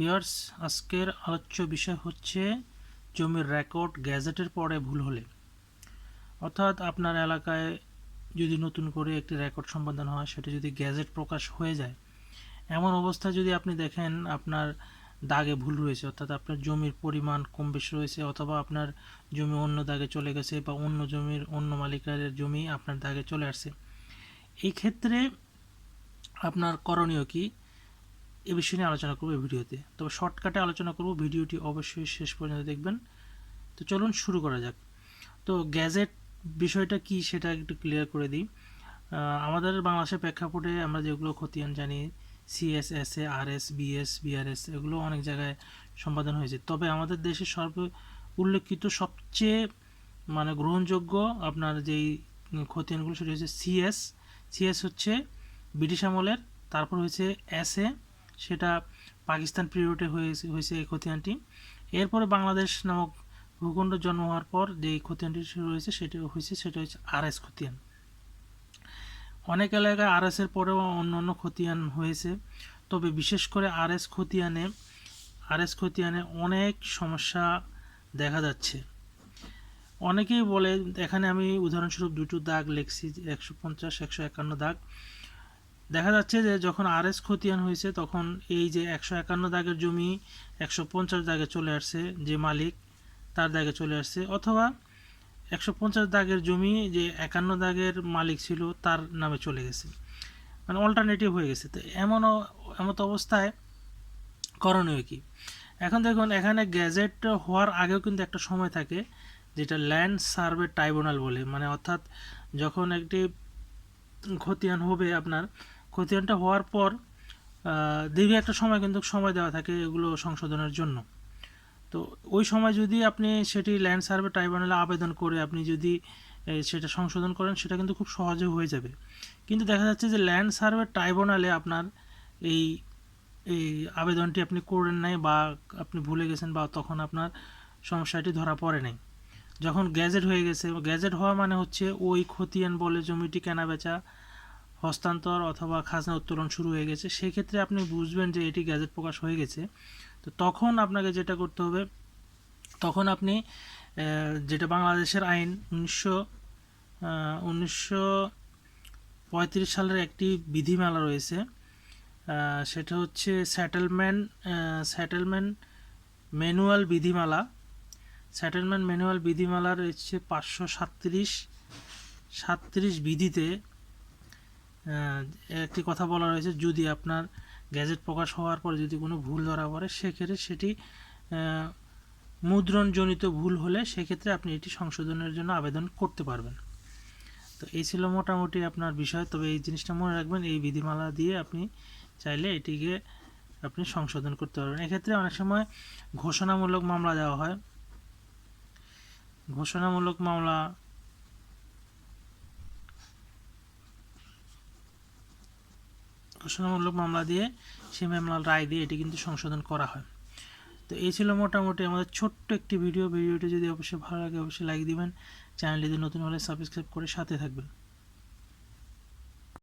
Viewers আজকের আলোচ্য বিষয় হচ্ছে জমির রেকর্ড গ্যাজেটের পরে ভুল হলে। অর্থাৎ আপনার এলাকায় যদি নতুন করে একটি রেকর্ড সম্পাদন হয়, সেটা যদি গ্যাজেট প্রকাশ হয়ে যায়, এমন অবস্থায় যদি আপনি দেখেন, আপনার দাগে ভুল রয়েছে, অর্থাৎ আপনার জমির পরিমাণ কম বেশি রয়েছে, অথবা আপনার জমি অন্য দাগে চলে গেছে বা অন্য জমির অন্য মালিকের জমি আপনার দাগে চলে আসছে, এই ক্ষেত্রে আপনার করণীয় কি? এ বিষয় নিয়ে আলোচনা করব এই ভিডিওতে। তবে শর্টকাটে আলোচনা করব, ভিডিওটি অবশ্যই শেষ পর্যন্ত দেখবেন। তো চলুন শুরু করা যাক। তো গ্যাজেট বিষয়টা কি সেটা একটু ক্লিয়ার করে দিই। আমাদের বাংলাদেশের প্রেক্ষাপটে আমরা যেগুলো খতিয়ান জানি CS S A R S BS, BRS, এগুলো অনেক জায়গায় সম্পাদন হয়েছে। তবে আমাদের দেশে সর্ব উল্লেখিত সবচেয়ে মানে গ্রহণযোগ্য আপনার যেই খতিয়ানগুলো সেটা হচ্ছে সিএস। সিএস হচ্ছে ব্রিটিশ আমলের, তারপর হয়েছে এস এ সেটা পাকিস্তান পিরিয়ডে হয়েছে হয়েছে এই খতিয়ানটি। এরপরে বাংলাদেশ নামক ভূখণ্ড জন্ম হওয়ার পর যে খতিয়ানটি রয়েছে সেটা হয়েছে, সেটা হচ্ছে আর এস খতিয়ান। অনেক এলাকায় আর এর পরেও অন্য অন্য খতিয়ান হয়েছে, তবে বিশেষ করে আর এস খতিয়ানে আর এস খতিয়ানে অনেক সমস্যা দেখা যাচ্ছে। অনেকেই বলে, এখানে আমি উদাহরণস্বরূপ দুটো দাগ লিখছি, একশো পঞ্চাশ, একশো একান্ন দাগ। দেখা যাচ্ছে যে যখন আর এস খতিয়ান হয়েছে, তখন এই যে একশো একান্ন দাগের জমি, একশো পঞ্চাশ দাগে চলে আসছে যে মালিক, তার দাগে চলে আসছে। অথবা একশো পঞ্চাশ দাগের জমি যে একান্ন দাগের মালিক ছিল, তার নামে চলে গেছে। মানে অল্টারনেটিভ হয়ে গেছে। তো এমন এমত অবস্থায় করণীয় কি? এখন দেখুন, এখানে গ্যাজেট হওয়ার আগেও কিন্তু একটা সময় থাকে, যেটা ল্যান্ড সার্ভে ট্রাইব্যুনাল বলে। মানে অর্থাৎ যখন একটি খতিয়ান হবে আপনার খতিয়ানটা হওয়ার পর দীর্ঘ একটা সময় কিন্তু সময় দেওয়া থাকে এগুলো সংশোধনের জন্য। তো ওই সময় যদি আপনি সেটি ল্যান্ড সার্ভে ট্রাইব্যুনালে আবেদন করে আপনি যদি সেটা সংশোধন করেন, সেটা কিন্তু খুব সহজে হয়ে যাবে। কিন্তু দেখা যাচ্ছে যে ল্যান্ড সার্ভে ট্রাইব্যুনালে আপনার এই এই আবেদনটি আপনি করেন নাই বা আপনি ভুলে গেছেন বা তখন আপনার সমস্যাটি ধরা পড়ে নাই। যখন গ্যাজেট হয়ে গেছে, গ্যাজেট হওয়া মানে হচ্ছে ওই খতিয়ান বলে জমিটি কেনা বেচা হস্তান্তর অথবা খাজনা উত্তোলন শুরু হয়ে গেছে। সেই ক্ষেত্রে আপনি বুঝবেন যে এটি গ্যাজেট প্রকাশ হয়ে গেছে। তো তখন আপনাকে যেটা করতে হবে, তখন আপনি যেটা বাংলাদেশের আইন উনিশশো উনিশশো সালের একটি বিধিমালা রয়েছে সেটা হচ্ছে সেটেলমেন্ট সেটেলমেন্ট ম্যানুয়াল বিধিমালা। সেটেলমেন্ট ম্যানুয়াল বিধিমালার হচ্ছে পাঁচশো সাতত্রিশ সাতত্রিশ বিধিতে একটি কথা বলা রয়েছে, যদি আপনার গ্যাজেট প্রকাশ হওয়ার পরে যদি কোনো ভুল ধরা পড়ে, সেক্ষেত্রে সেটি মুদ্রণজনিত ভুল হলে সেক্ষেত্রে আপনি এটি সংশোধনের জন্য আবেদন করতে পারবেন। তো এই ছিল মোটামুটি আপনার বিষয়। তবে এই জিনিসটা মনে রাখবেন, এই বিধিমালা দিয়ে আপনি চাইলে এটিকে আপনি সংশোধন করতে পারবেন। এক্ষেত্রে অনেক সময় ঘোষণামূলক মামলা দেওয়া হয়। ঘোষণামূলক মামলা ঘোষণামূলক মামলা দিয়ে, সেই মামলার রায় দিয়ে এটি কিন্তু সংশোধন করা হয়। তো এই ছিল মোটামুটি আমাদের ছোট্ট একটি ভিডিও। ভিডিওটি যদি অবশ্যই ভালো লাগে, অবশ্যই লাইক দিবেন। চ্যানেলটি নতুন হলে সাবস্ক্রাইব করে সাথে থাকবেন।